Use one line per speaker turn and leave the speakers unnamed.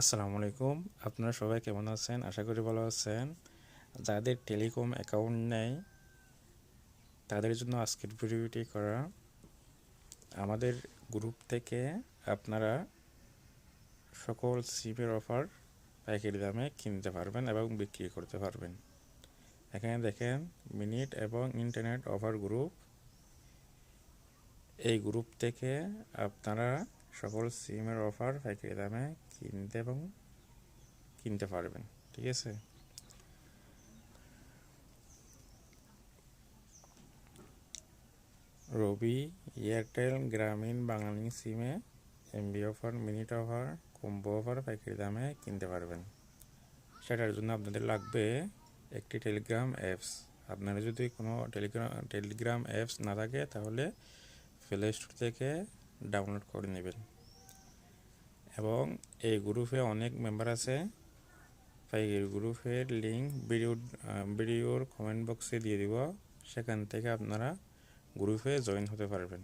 আসসালামু আলাইকুম আপনারা সবাই কেমন আছেন? আশা করি ভালো আছেন। যাদের টেলিকম অ্যাকাউন্ট নেই, তাদের জন্য আজকের ভিডিওটি করা। আমাদের গ্রুপ থেকে আপনারা সকল সিমের অফার পাইকারি দামে কিনতে পারবেন এবং বিক্রি করতে পারবেন। এখানে দেখেন, মিনিট এবং ইন্টারনেট অফার গ্রুপ। এই গ্রুপ থেকে আপনারা সকল সিমের অফার পাইকারি দামে কিনতে এবং কিনতে পারবেন, ঠিক আছে? রবি এয়ারটেল গ্রামীণ বাঙালি সিমে MB offer minute offer combo offer পাইকারি দামে কিনতে পারবেন। সেটার জন্য আপনাদের লাগবে একটি টেলিগ্রাম অ্যাপস আপনারা যদি কোনো টেলিগ্রাম টেলিগ্রাম অ্যাপস না থাকে তাহলে প্লে স্টোর থেকে ডাউনলোড করে নেবেন। এবং এই গ্রুপে অনেক মেম্বার আছে। তাই এই গ্রুপের লিঙ্ক ভিডিও ভিডিওর কমেন্ট বক্সে দিয়ে দিব। সেখান থেকে আপনারা গ্রুপে জয়েন হতে পারবেন।